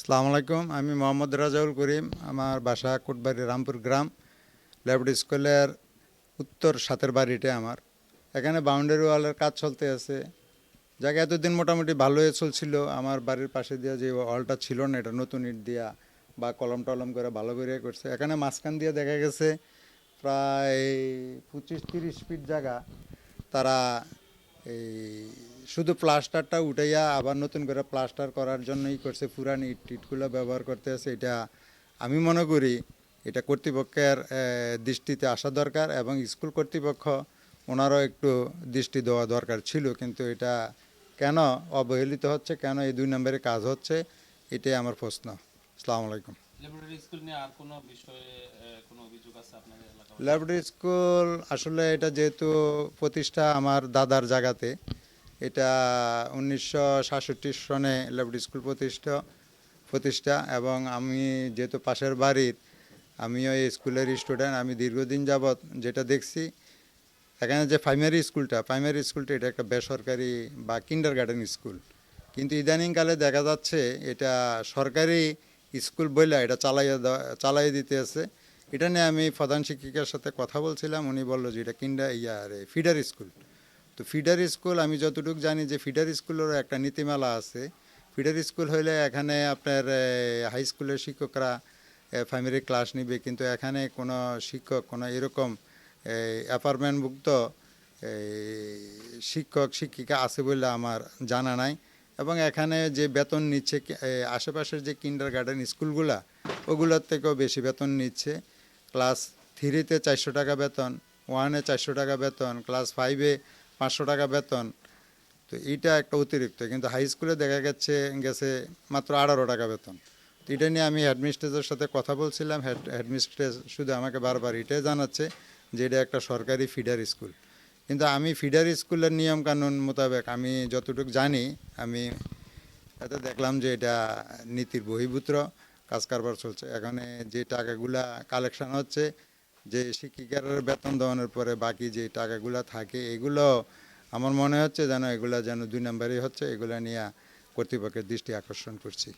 আসসালামু আলাইকুম। আমি মোহাম্মদ রাজাউল করিম। আমার বাসা কোটবাড়ি রামপুর গ্রাম। ল্যাবরেটরি স্কুলের উত্তর সাতের বাড়িটা আমার। এখানে বাউন্ডারি ওয়ালের কাজ চলতে আছে। জায়গা এতদিন মোটামুটি ভালোই চলছিল। আমার বাড়ির পাশে দিয়ে যে ওয়ালটা ছিল না, এটা নতুন ইট দিয়া বা কলম টলম করে ভালো করে করছে। এখানে মাঝখান দিয়ে দেখা গেছে প্রায় পঁচিশ তিরিশ ফিট জায়গা। তারা এই শুধু প্লাস্টারটা উঠাইয়া আবার নতুন করে প্লাস্টার করার জন্যই করছে, পুরান ইট টিটগুলো ব্যবহার করতে আছে, এটা আমি মনে করি এটা কর্তৃপক্ষের দৃষ্টিতে আসা দরকার এবং স্কুল কর্তৃপক্ষ ওনারও একটু দৃষ্টি দেওয়া দরকার ছিল, কিন্তু এটা কেন অবহেলিত হচ্ছে, কেন এই দুই নম্বরে কাজ হচ্ছে, এটাই আমার প্রশ্ন। আসসালামু আলাইকুম। ল্যাবরেটরি স্কুল আসলে এটা যেহেতু প্রতিষ্ঠা আমার দাদার জায়গাতে, এটা উনিশশো সাতষট্টি সনে ল্যাবরেটরি স্কুল প্রতিষ্ঠা প্রতিষ্ঠা এবং আমি যেহেতু পাশের বাড়ির, আমিও এই স্কুলের স্টুডেন্ট আমি দীর্ঘদিন যাবৎ যেটা দেখছি, এখানে যে প্রাইমারি স্কুলটা প্রাইমারি স্কুলটা এটা একটা বেসরকারি বা কিন্ডার গার্ডেন স্কুল কিন্তু ইদানিংকালে দেখা যাচ্ছে এটা সরকারি স্কুল বলে এটা চালাইয়া চালাইয়ে দিতে আছে। এটা নিয়ে আমি প্রধান শিক্ষিকার সাথে কথা বলছিলাম। উনি বলল যে এটা কিন্ডা ইয়ারে ফিডার স্কুল। তো ফিডার স্কুল, আমি যতটুকু জানি যে ফিডার স্কুলেরও একটা নীতিমালা আছে। ফিডার স্কুল হইলে এখানে আপনার হাই স্কুলের শিক্ষকরা প্রাইমারি ক্লাস নিবে। কিন্তু এখানে কোনো শিক্ষক, কোনো এরকম অ্যাপার্টমেন্টভুক্ত শিক্ষক, শিক্ষিকা আছে বলে আমার জানা নাই। এবং এখানে যে বেতন নিচ্ছে আশেপাশের যে কিন্ডার গার্ডেন স্কুলগুলা ওগুলোর থেকেও বেশি বেতন নিচ্ছে। ক্লাস থ্রিতে চারশো টাকা বেতন ওয়ানে চারশো টাকা বেতন ক্লাস ফাইভে পাঁচশো টাকা বেতন। তো এইটা একটা অতিরিক্ত, কিন্তু হাই স্কুলে দেখা গেছে গেছে মাত্র আঠারো টাকা বেতন। তো এটা নিয়ে আমি হেডমিস্ট্রেসের সাথে কথা বলছিলাম হেড হেডমিস্ট্রেস শুধু আমাকে বারবার এটাই জানাচ্ছে যে এটা একটা সরকারি ফিডার স্কুল কিন্তু আমি ফিডার স্কুলের নিয়ম কানুন মোতাবেক আমি যতটুকু জানি, আমি এতে দেখলাম যে এটা নীতির বহির্ভূত, কাজ কারবার চলছে। এখানে যে টাকাগুলা কালেকশন হচ্ছে, যে শিক্ষিকার বেতন দেওয়ানোর পরে বাকি যে টাকাগুলা থাকে, এগুলো আমার মনে হচ্ছে যেন এগুলা যেন দুই নম্বরই হচ্ছে, এগুলা নিয়ে কর্তৃপক্ষের দৃষ্টি আকর্ষণ করছি।